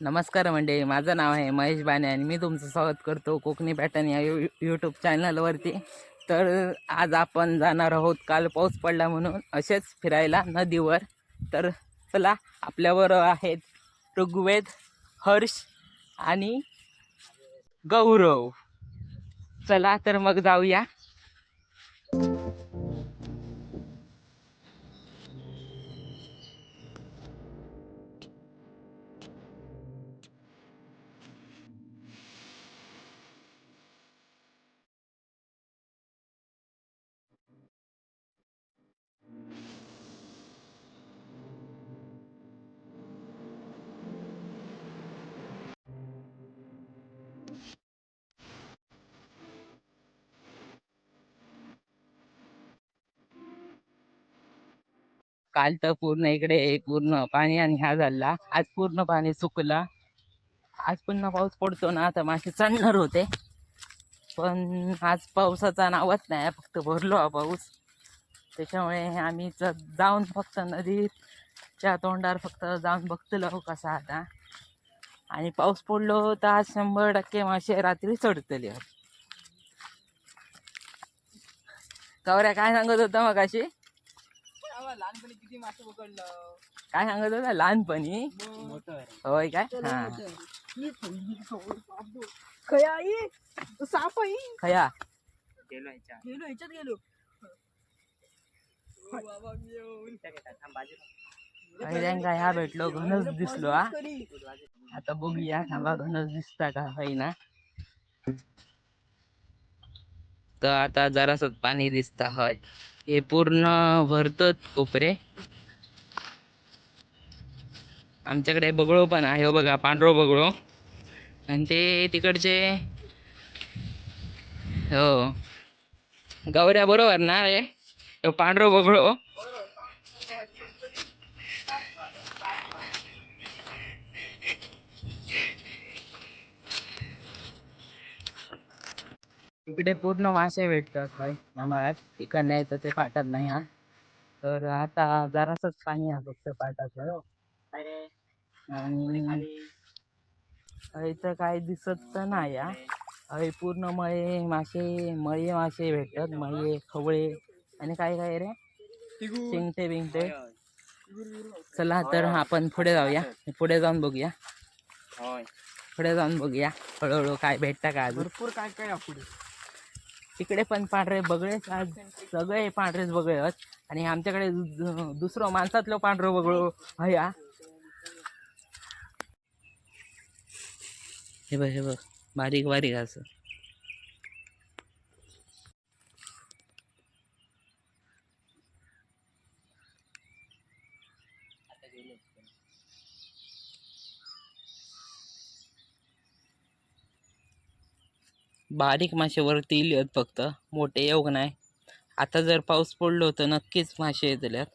नमस्कार मंडळी माझं नाव आहे महेश बाने आणि मी तुमचं स्वागत करतो कोकणी पॅटर्न या यू यूट्यूब चॅनलवरती. तर आज आपण जाणार आहोत काल पाऊस पडला म्हणून असेच फिरायला नदीवर. तर चला आपल्यावर आहेत ऋग्वेद हर्ष आणि गौरव. चला तर मग जाऊया. काल तर पूर्ण इकडे पूर्ण पाणी आणि ह्या झाला. आज पूर्ण पाणी सुकला. आज पुन्हा पाऊस पडतो ना आता मासे चढणार होते. पण आज पावसाचा नावच नाही फक्त भरलो हा पाऊस. त्याच्यामुळे आम्ही च जाऊन फक्त नदीच्या तोंडावर फक्त जाऊन बघतलो हो कसा आता. आणि पाऊस पडलो तर आज शंभर टक्के मासे रात्री चढतले कवऱ्या काय सांगत होता मग अशी लहानपणी किती मासे पकडलं? काय सांगत होता? लहानपणी? होय काय? हा. खया आई साप आई खया. गेलो ह्याच्यात गेलो बाबा मी येऊन. आणि त्यांका ह्या भेटलो घनच दिसलो हा. आता बघूया थांबा घनच दिसता का ना तर आता जरास पाणी दिसत हय. हे पूर्ण भरतात कोपरे. आमच्याकडे बगळो पण आहे हो बघा पांढरो बगळो. आणि ते तिकडचे हो. गौऱ्या बरोबर ना रे? पांढरो बगळो. इकडे पूर्ण मासे भेटतात भाई आम्हाला तिकडनं येतं ते पाटात नाही हा. तर आता जरासच पाणी आहे फक्त पाटाचं हो. आणि इथं काय दिसत तर नाही हा. अरे पूर्ण मळे मासे मळे मासे भेटतात मळे खवळे आणि काय काय रे? शिंगटे बिंगटे. चला तर आपण पुढे जाऊया. पुढे जाऊन बघूया. पुढे जाऊन बघूया. हळूहळू काय भेटतं का भरपूर काय काय पुढे. तिकडे पण पांढरे बगळेच आज सगळे पांढरेच बगळे आहेत. आणि आमच्याकडे दुसरं माणसातलं पांढरं बगळो हया हे बघ हे बघ. बारीक बारीक असं. बारीक मासे वरती आहेत फक्त. मोठे येऊक नाही? आता जर पाऊस पडलो तर नक्कीच मासे येतल्यात.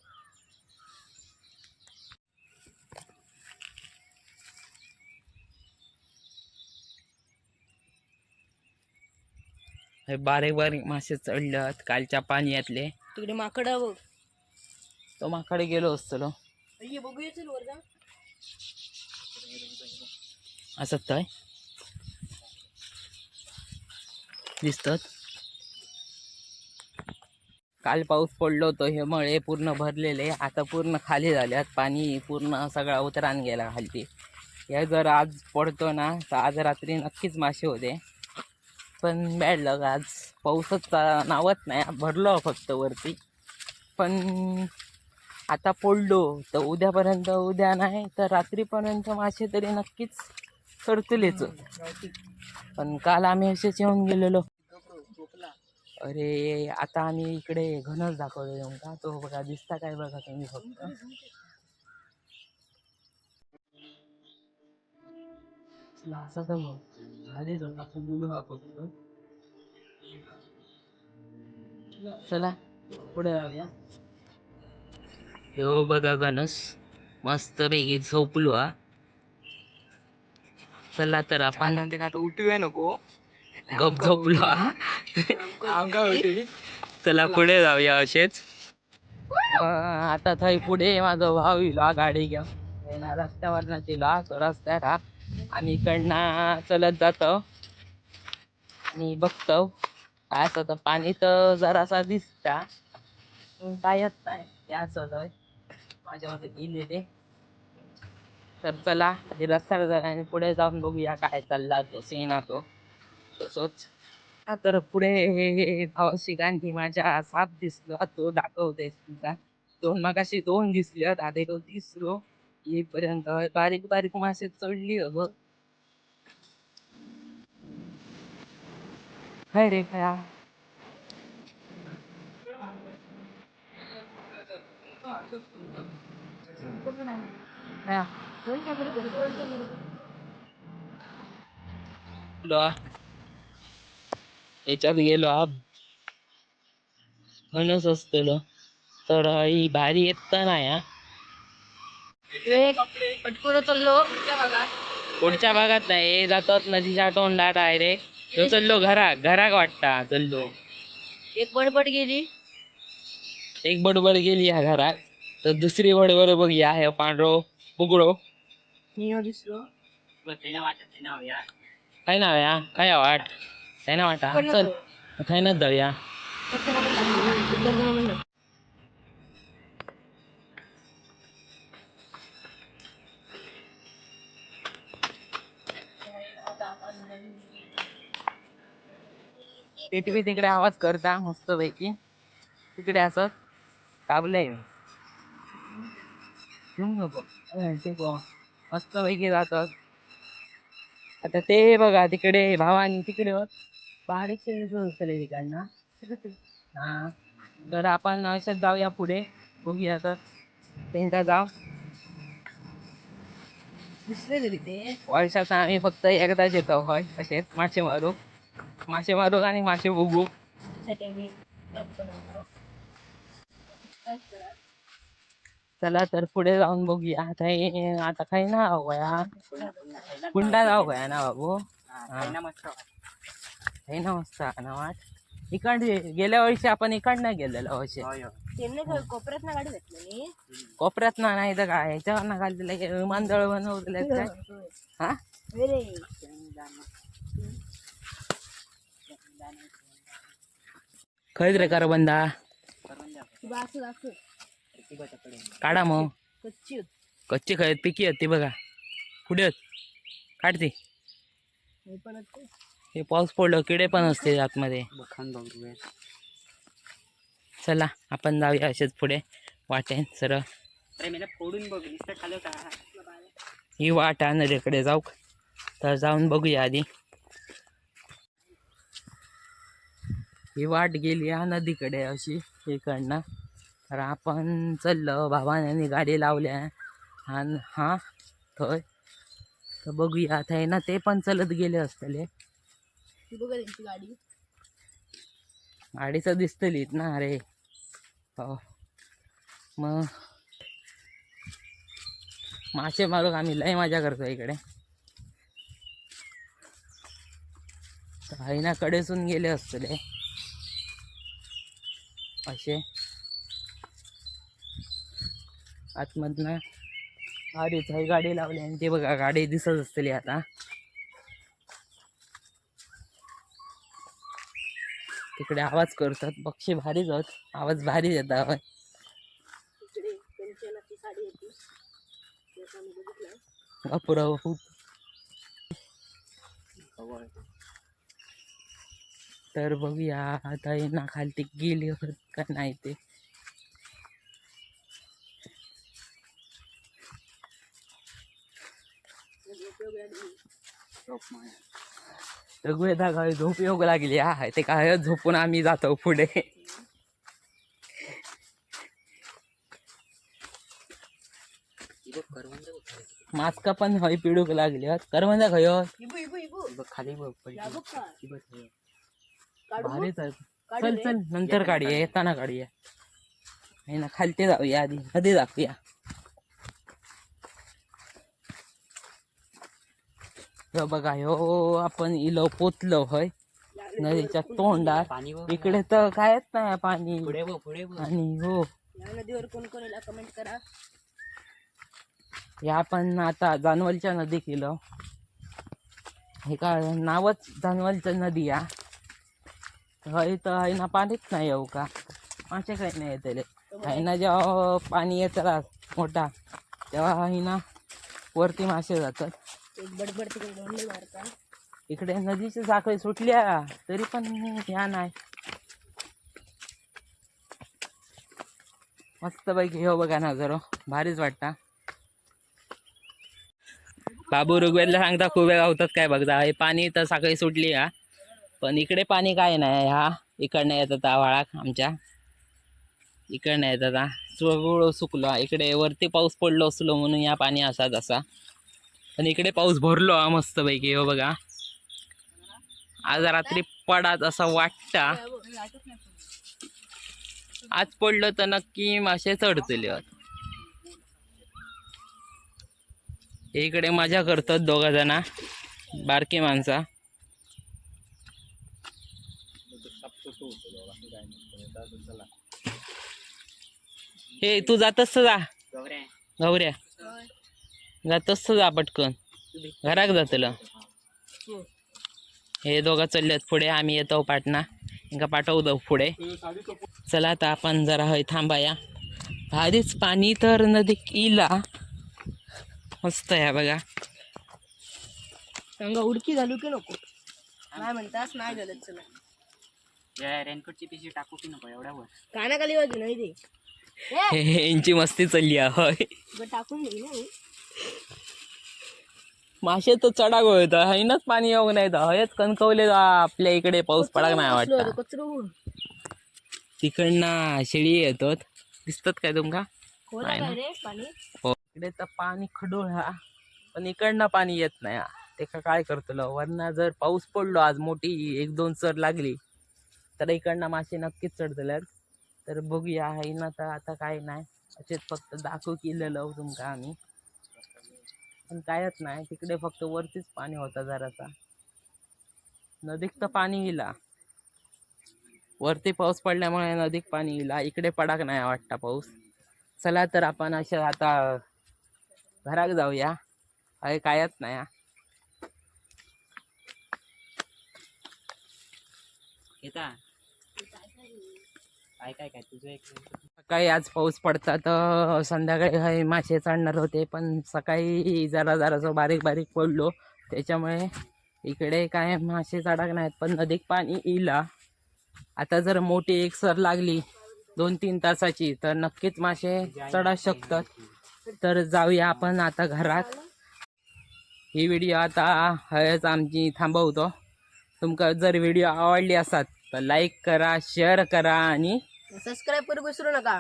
हे बारीक बारीक मासे चढल्यात कालच्या पाण्यातले. तिकडे माकडा बघ. तो माकडे गेलो असतो ये बघूया चल वर जा असं काय दिसतात. काल पाऊस पडलो होतो हे मळे पूर्ण भरलेले आता पूर्ण खाली झाल्यात पाणी पूर्ण सगळा उतरान गेला खालती. हे जर आज पडतो ना तर आज रात्री नक्कीच मासे होते. पण बॅड लग आज पाऊसच नावत नाही भरलो फक्त वरती. पण आता पडलो तर उद्यापर्यंत उद्या नाही तर रात्रीपर्यंत मासे तरी नक्कीच चढतलेच पण काल आम्ही असेच येऊन गेलेलो. अरे आता आम्ही इकडे घनच दाखवलो येऊन का तो बघा दिसता काय बघा तुम्ही फक्त. चला, असं तर मग. झाले फक्त. चला पुढे जाऊया. हो बघा गणस मस्त पैकी झोपलो हा. चला तर आपण. उठूया नको. गप. आमका उठी. चला पुढे जाऊया असेच. आता थंय पुढे माझा भाऊ येईल हा गाडी घेऊन रस्त्यावर ना तिला रस्त्यात हा आम्ही इकडनं चलत जातो. आणि बघतो काय असं पाणी तर जरासा दिसता. पण काय येत नाही. ते असं होय माझ्यामध्ये गेलेले. तर चला रस्त्याला जरा आणि पुढे जाऊन बघूया काय चालला तो सीन तो. तसंच हा तर पुढे धावशी गांधी माझ्या साप दिसलो तो दाखवते सुद्धा दोन मगाशी दोन दिसले आता तो तिसरो येईपर्यंत बारीक बारीक मासे चढली अगं हाय रे खया खया गेलो हा. याच्यात गेलो हा. फणस असतलो. तर ही भारी येत पटकन चाललो पुढच्या भागात नाही जातात नदीच्या तोंडा डायरेक्ट. तो चललो घरा घराक वाटता चललो एक बडबड गेली. एक बडबड गेली ह्या घरात. तर दुसरी बडबड बघ या हे पांढरो बुगडो. मी दिसलो. काय नाव या काय वाट? काय ना वाटा चल. काय ना जाऊया ते तुम्ही तिकडे आवाज करता मस्त पैकी तिकडे असत काबलंय मस्त पैकी जातात. आता ते बघा तिकडे भावानी तिकडे बारीक तिकडनं हा. तर आपण अशात जाऊया पुढे. बघूया तर त्यांचा जाव तिथे वर्षात आम्ही फक्त एकदाच येतो. होय असेच मासे मारू. मासे मारू आणि मासे बघू. चला तर पुढे जाऊन बघूया. आता हे- आता काही ना या कुंडा जाऊ गया ना बाबू? काही ना मस्त आहे ना वाट इकडे गेल्या वर्षी आपण इकडनं गेलेलो वर्षी त्यांनी कोपऱ्यात ना गाडी घेतलेली कोपऱ्यात ना नाही तर काय ह्याच्यावर ना घाललेलं हे विमानतळ बनवलेलं काय? हा? खैद रे कर बंदा असं असं काढा मग. कच्ची होती. कच्ची खैद पिकी आहेत ती बघा. पुढे आहेत. काढते. हे पाऊस पडलं किडे पण असते आतमध्ये. चला आपण जाऊया असेच पुढे. वाटेन सर फोडून बघ ही वाट आहे नदीकडे जाऊ. तर जाऊन बघूया आधी. ही वाट गेली हा नदीकडे अशी इकडनं. तर आपण चाललो भावाने गाडी लावल्या. आणि हा थंय. तर बघूया आता ना ते पण चलत गेले असतले ती बघा त्यांची गाडी. गाडीचं दिसतलीत ना अरे. हो. मग. मासे मारूक आम्ही लय मजा करतो इकडे. ना कडेसून गेले असतले असे. आतमधनं गाडीच गाडी लावली आणि ते बघा गाडी दिसत असतली आता. तिकडे आवाज करतात. पक्षी भारीच होत आवाज भारी ती बघितलं. बापुराव खूप तर बघूया आता हे ना खालती गेली होत का नाही ते. रघुवेदा काय झोप योग लागली. हा ते काय झोपून आम्ही जातो पुढे. मास्का पण हय पिडूक लागली करवंदा खय. खाली भारीच आहे चल. चल नंतर काढूया येताना काढूया. ना खालते जाऊया आधी आधी दाखवूया. बघा ह्यो आपण इलो पोचलो होय. नदीच्या तोंडात. इकडे तर कायच नाही पाणी. आणि हो. नदीवर कोण कोण कमेंट करा. या आपण आता जानवलच्या नदी केलं. हे का नावच जानवलचं नदी या. हय तर हय ना पाणीच नाही येऊ का? मासे काही नाही येतले. हय ना जेव्हा पाणी येतं मोठा तेव्हा हय ना वरती मासे जातात. बडबड तिकडे दोंडे मारता इकडे नदीची साखळी सुटल्या तरी पण ह्या नाही. मस्तपैकी हो बघा ना जरा भारीच वाटता. बाबू ऋग्वेदला सांगता खूप वेळा होतात काय बघता. हे पाणी तर सकाळी सुटली हा. पण इकडे पाणी काय नाही हा. इकडनं येतात हा वाळाक आमच्या. इकडनं येतात हा. सगळं सुकलो. इकडे वरती पाऊस पडलो असलो म्हणून या पाणी असा. जसा पण इकडे पाऊस भरलो हा मस्तपैकी हो बघा. आज रात्री पडात असं वाटता आज पडलं तर नक्की मासे चढतले इकडे मजा करतात दोघा जणा. बारकी माणसा. हे तू जातस जा. गौऱ्या. जातस जा पटकन. घराक जातलं हे दोघं चाललेत पुढे आम्ही येतो पाटणा. ఇంకా पाठवतो पुढे. चला आता आपण जरा हय थांबाया. आधीच पाणी तर नदीत इला. मस्त आहे बघा. सांगा उडकी घालू की नको? काय म्हणतास? नाही घालत चला. रेनकोटची पिशवी टाकू की नको एवढ्यावर? कानाखाली वाजू नाही ते हे यांची मस्ती चालली आहे टाकून दे ना. मासे तर चढा गोळत हयनच पाणी येऊ नाही तर हयच कणकवले आपल्या इकडे पाऊस पडाक नाही वाटतं. तिकडनं शेळी येतात. दिसतात काय तुमका? हो. इकडे तर पाणी खडूळ हा. पण इकडनं पाणी येत नाही हा. ते काय करतलो? वरना जर पाऊस पडलो आज मोठी एक दोन चर लागली तर इकडनं मासे नक्कीच चढतल्यात तर बघूया हाय ना तर आता काय नाही. असेच फक्त दाखव केलेलं तुमका आम्ही. पण कायच नाही. तिकडे फक्त वरतीच पाणी होता जरासा. नदीत तर पाणी गेला वरती पाऊस पडल्यामुळे नदीक पाणी गेला इकडे पडाक नाही वाटता पाऊस. चला तर आपण अशा आता घराक जाऊया. अरे कायच नाही. येता? काय काय काय? तुझं एक सकाळी आज पाऊस पडता तर संध्याकाळी काही मासे चढणार होते पण सकाळी जरा जरासं बारीक बारीक पडलो त्याच्यामुळे इकडे काय मासे चढाक नाहीत पण नदीत पाणी इला. आता जर मोठी एक सर लागली दोन तीन तासाची तर नक्कीच मासे चढा शकतात. तर जाऊया आपण आता घरात. ही व्हिडिओ आता हयच आमची थांबवतो. तुमका जर व्हिडिओ आवडली असतात तर लाईक करा शेअर करा आणि सबस्क्राईब करू विसरू नका.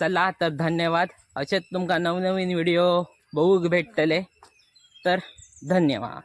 चला तर धन्यवाद. असेच तुमका नवनवीन व्हिडिओ बघूक भेटतले तर धन्यवाद.